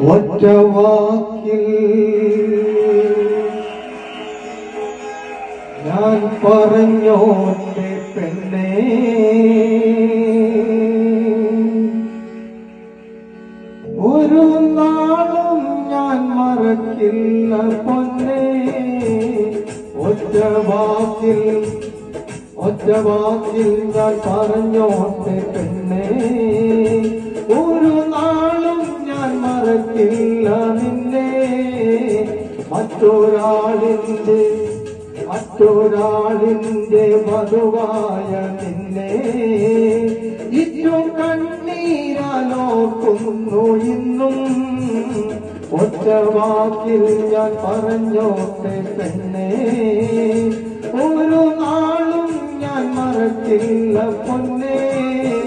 ഒറ്റ വാക്കിൽ ഞാൻ പറഞ്ഞോട്ടെ പെണ്ണേ. ഒരു നാളും ഞാൻ മറക്കില്ല പൊന്നേ. ഒറ്റ വാക്കിൽ ഒറ്റ വാക്കിൽ ഞാൻ പറഞ്ഞോട്ടെ മറ്റൊരാളിന്റെ മറ്റൊരാളിന്റെ മധുവായ നിന്നെ. ഇറ്റു കണ്ണീരാലോക്കുന്നു ഇന്നും. ഒറ്റ വാക്കിൽ ഞാൻ പറഞ്ഞോട്ടെ പെണ്ണേ. ഒരു നാളും ഞാൻ മറക്കില്ല പൊന്നേ.